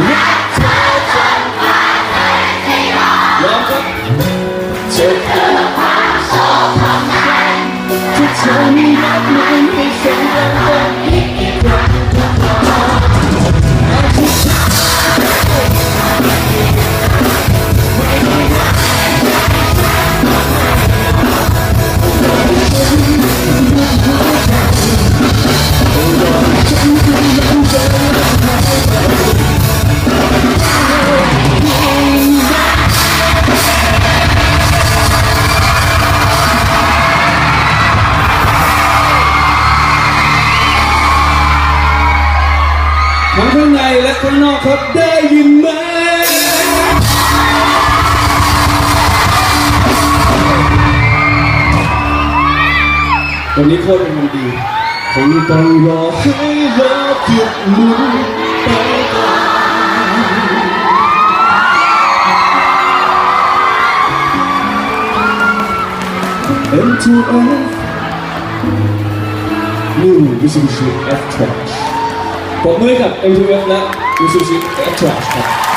ย ทั้งข้างในและข้างนอกครับได้ยินไหมวันนี้โคตรเป็นวันดีคงต้องรอให้โลกหยุดหมุนไปก่อนเอ็นทูเอฟ New Music F-Trash ผมมือกับ MTF และ Mitsubishi F-Trash ครับ